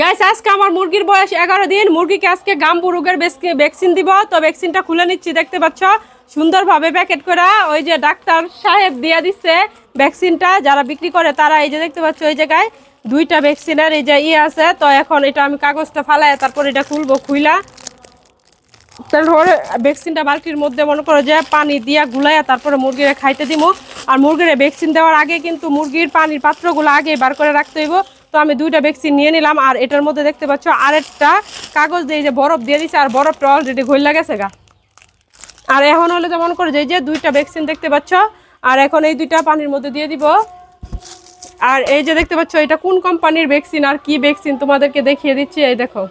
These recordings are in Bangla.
গাইস আজকে আমার মুরগির বয়স এগারো দিন। মুরগিকে আজকে গাম্বু রোগের ভ্যাকসিন দিব। তো ভ্যাকসিনটা খুলে নিচ্ছি, দেখতে পাচ্ছ? সুন্দরভাবে প্যাকেট করা। ওই যে ডাক্তার সাহেব দিয়ে দিচ্ছে ভ্যাকসিনটা যারা বিক্রি করে, তারা এই যে দেখতে পাচ্ছ, ওই জায়গায় দুইটা ভ্যাকসিনের এই যে ইয়ে আছে। তো এখন এটা আমি কাগজটা ফালাই তারপর এটা খুলবো, খুইলা। তারপরে ভ্যাকসিনটা বালতির মধ্যে, মনে করো যে পানি দিয়া গুলাইয়া তারপরে মুরগিরে খাইতে দিব আর মুরগিরে ভ্যাকসিন দেওয়ার আগে কিন্তু মুরগির পানির পাত্রগুলো আগে বার করে রাখতে হইব। তো আমি দুইটা ভ্যাকসিন নিয়ে নিলাম, আর এটার মধ্যে দেখতে পাচ্ছ আরেকটা কাগজ দিয়ে যে বরফ দিয়ে দিছে, আর বরফটা অলরেডি ঘইলা গেছে গা। আর এখন হলে যেমন করে যে যে দুইটা ভ্যাকসিন দেখতে পাচ্ছ, আর এখন এই দুইটা পানির মধ্যে দিয়ে দিব। আর এই যে দেখতে পাচ্ছ, এটা কোন কোম্পানির ভ্যাকসিন আর কি ভ্যাকসিন তোমাদেরকে দেখিয়ে দিচ্ছি, এই দেখো।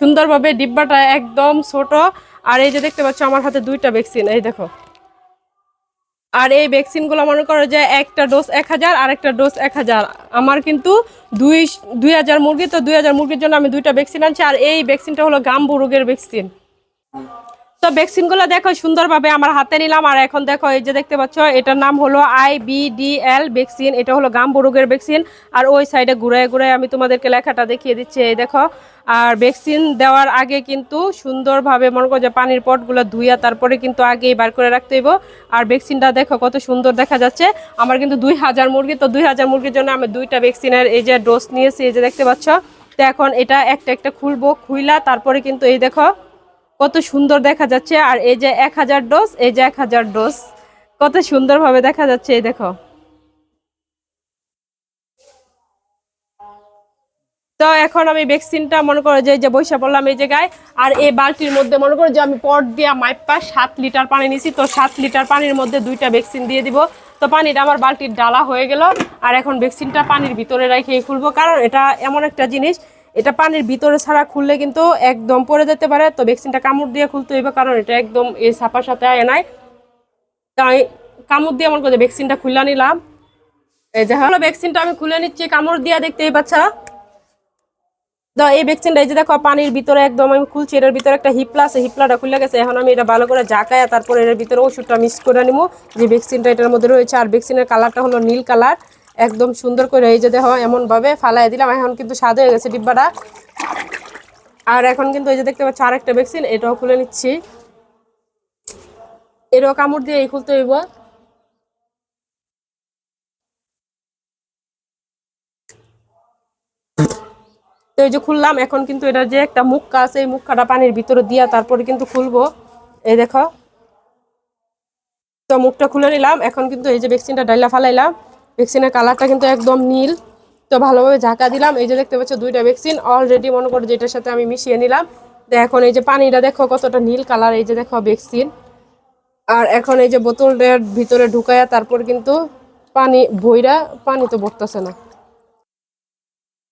সুন্দরভাবে ডিব্বাটা একদম ছোট, আর এই যে দেখতে পাচ্ছ আমার হাতে দুইটা ভ্যাকসিন এই দেখো। আর এই ভ্যাকসিনগুলো মনে করো যে একটা ডোজ এক হাজার, আর একটা ডোজ এক হাজার। আমার কিন্তু দুই দুই হাজার মুরগি, তো দুই হাজার মুরগির জন্য আমি দুইটা ভ্যাকসিন আনছি, আর এই ভ্যাকসিনটা হলো গাম্বু রোগের ভ্যাকসিন তো ভ্যাকসিনগুলো দেখো, সুন্দরভাবে আমার হাতে নিলাম। আর এখন দেখো, এই যে দেখতে পাচ্ছ, এটার নাম হলো আই বিডিএল ভ্যাকসিন এটা হলো গাম্বু রোগের ভ্যাকসিন আর ওই সাইডে ঘুরে ঘুরে আমি তোমাদেরকে লেখাটা দেখিয়ে দিচ্ছি, এই দেখো। আর ভ্যাকসিন দেওয়ার আগে কিন্তু সুন্দরভাবে মনে করো যে পানির পটগুলো ধুইয়া তারপরে কিন্তু আগেই বার করে রাখতে হইব। আর ভ্যাকসিনটা দেখো, কত সুন্দর দেখা যাচ্ছে। আমার কিন্তু দুই হাজার মুরগি, তো দুই হাজার মুরগির জন্য আমি দুইটা ভ্যাকসিনের এই যে ডোজ নিয়েছি, এই যে দেখতে পাচ্ছ। তো এখন এটা একটা একটা খুলবো, খুইলা, তারপরে কিন্তু এই দেখো কত সুন্দর দেখা যাচ্ছে। আর এই যে এক হাজার ডোজ, এই যে এক হাজার ডোজ, কত সুন্দরভাবে দেখা যাচ্ছে এই দেখো। তো এখন আমি ভ্যাকসিনটা মনে করো যে যে বৈশা বললাম এই জায়গায়, আর এই বালতির মধ্যে মনে করো যে আমি পট দিয়া মাইপা সাত লিটার পানি নিছি। তো সাত লিটার পানির মধ্যে দুইটা ভ্যাকসিন দিয়ে দিব। তো পানিটা আমার বালতির ডালা হয়ে গেল। আর এখন ভ্যাকসিনটা পানির ভিতরে রেখে খুলবো। কারণ এটা এমন একটা জিনিস এটা পানির ভিতরে ছাড়া খুললে কিন্তু একদম পড়ে যেতে পারে। তো ভ্যাকসিনটা কামড় দিয়ে খুলতে হইবে কারণ এটা একদম এই ছাপার সাথে আয় নাই। তাই কামড় দিয়ে আমার কাছে ভ্যাকসিনটা খুলে নিলাম। এই যে হলো ভ্যাকসিনটা আমি খুলে নিচ্ছি, কামড় দিয়ে দেখতেই পাচ্ছ তো এই ভ্যাকসিনটা এই যে দেখো, পানির ভিতরে একদম আমি খুলছি, এটার ভিতরে একটা হিপলা আছে, হিপলাটা খুলে গেছে। এখন আমি এটা ভালো করে জাকায়া তারপরে এর ভিতরে ওষুধটা মিক্স করে নিবো যে ভ্যাকসিনটা এটার মধ্যে রয়েছে, আর ভ্যাকসিনের কালারটা হলো নীল কালার। একদম সুন্দর করে এই যে দেখো এমন ভাবে ফালাই দিলাম। এখন কিন্তু স্বাদ হয়ে গেছে ডিব্বাটা। আর এখন কিন্তু এই যে দেখতে পাচ্ছ, আরেকটা ভ্যাকসিন এটাও খুলে নিচ্ছি। এটাও কামড় দিয়ে এই খুলতে হইব। তো এই যে খুললাম, এখন কিন্তু এটা যে একটা মুক্কা আছে, এই মুক্কাটা পানির ভিতরে দিয়া তারপরে কিন্তু খুলবো। এই দেখো। তো মুখটা খুলে নিলাম, এখন কিন্তু এই যে ভ্যাকসিনটা ডাইলা ফালাইলাম। ভ্যাকসিনের কালারটা কিন্তু একদম নীল। তো ভালোভাবে ঝাঁকা দিলাম। এই যে দেখতে পাচ্ছ, দুইটা ভ্যাকসিন অলরেডি মনে করো যেটার সাথে আমি মিশিয়ে নিলাম। তো এখন এই যে পানিটা দেখো কতটা নীল কালার এই যে দেখো ভ্যাকসিন আর এখন এই যে বোতলটার ভিতরে ঢুকায়া তারপর কিন্তু পানি ভইরা পানি তো ভরতেছে না।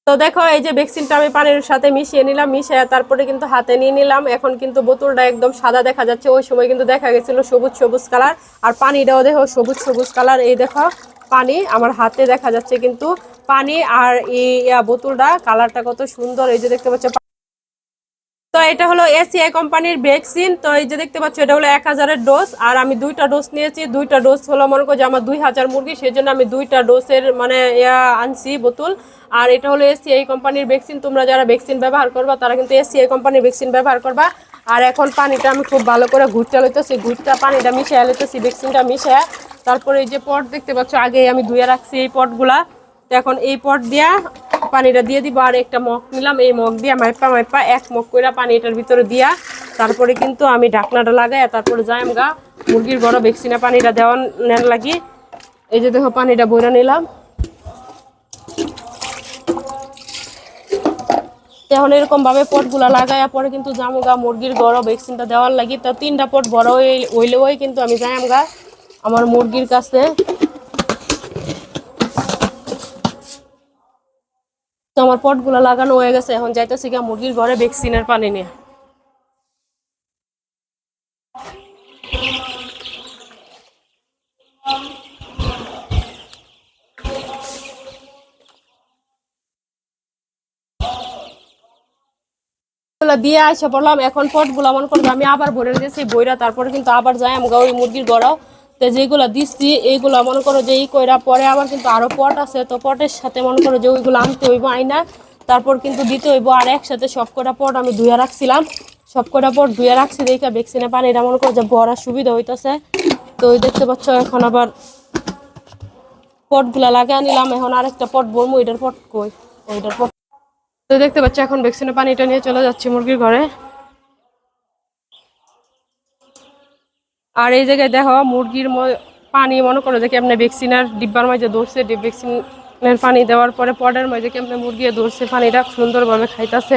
তো দেখো, এই যে ভ্যাকসিনটা আমি পানির সাথে মিশিয়ে নিলাম, মিশিয়ে তারপরে কিন্তু হাতে নিয়ে নিলাম। এখন কিন্তু বোতলটা একদম সাদা দেখা যাচ্ছে। ওই সময় কিন্তু দেখা গেছিল সবুজ সবুজ কালার আর পানিটাও দেখো সবুজ সবুজ কালার এই দেখো পানি আমার হাতে দেখা যাচ্ছে কিন্তু পানি আর এই বোতলটা কালারটা কত সুন্দর। এই যে দেখতে পাচ্ছ তো এটা হলো এসিআই কোম্পানির ভ্যাকসিন। তো এই যে দেখতে পাচ্ছ, এটা হলো এক হাজারের ডোজ। আর আমি দুইটা ডোজ নিয়েছি। দুইটা ডোজ হলো, মনে করো যে আমার দুই হাজার মুরগি সেই জন্য আমি দুইটা ডোজের মানে আনছি বোতল। আর এটা হলো এসিআই কোম্পানির ভ্যাকসিন। তোমরা যারা ভ্যাকসিন ব্যবহার করবা, তারা কিন্তু এসিআই কোম্পানির ভ্যাকসিন ব্যবহার করবা। আর এখন পানিটা আমি খুব ভালো করে ঘুরতে লইতেছি। ঘুরটা পানিটা মিশিয়ে লইতেছি, ভ্যাকসিনটা মিশিয়ে তারপরে এই যে পট দেখতে পাচ্ছ, আগে আমি ধুয়ে রাখছি এই পটগুলা। তো এখন এই পট দিয়া পানিটা দিয়ে দিব, আর একটা মগ নিলাম। এই মগ দিয়া মাইপা মাইপা এক মগ কইরা পানি এটার ভিতরে দিয়া, তারপরে কিন্তু আমি ঢাকনাটা লাগাই তারপরে যাই গা মুরগির বড় ভ্যাকসিনে পানিটা দেওয়া নেন লাগি। এই যে দেখো, পানিটা বইরা নিলাম। এখন এরকম ভাবে পটগুলা লাগাইয়া পরে কিন্তু জামগা মুরগির বড় ভ্যাকসিনটা দেওয়ার লাগি। তো তিনটা পট বড় হইলেও কিন্তু আমি যাই গা আমার মুরগির কাছে। তো আমার পটগুলো লাগানো হয়ে গেছে, এখন যাইতেছি গিয়া মুরগির ঘরে ভ্যাকসিনের পানি নিয়ে। দিয়ে এখন পটগুলো মনে করব আমি আবার ভরে দিয়েছি, বইরা তারপরে কিন্তু আবার যাই, আমি ওই মুরগির গড়াও। তো যেগুলো দিচ্ছি এইগুলো মনে করো যে এই কইরা পরে আমার কিন্তু আরও পট আছে, তো পটের সাথে মনে করো যে ওইগুলো আনতে হইব আইনা তারপর কিন্তু দিতে হইব আর একসাথে সব কটা পট আমি ধুয়ে রাখছিলাম। সব কটা পট ধুয়ে রাখছি, দেখে ভ্যাকসিনে পানিটা মনে করে যে ভরার সুবিধা হইতেছে। তো ওই দেখতে পাচ্ছ এখন আবার পটগুলা লাগিয়ে নিলাম এখন আরেকটা পট বলব এটার পট কই? ওইটার পট তো দেখতে পাচ্ছ এখন ভ্যাকসিনের পানিটা নিয়ে চলে যাচ্ছি মুরগির ঘরে। আর এই জায়গায় দেখো, মুরগির পানি মনে করো যে কেমনে ভ্যাকসিনের ডিব্বার মাঝে ধরছে ভ্যাকসিনের পানি দেওয়ার পরে পটের মাঝে কেমনে মুরগি ধরছে, পানিটা সুন্দরভাবে খাইতেছে।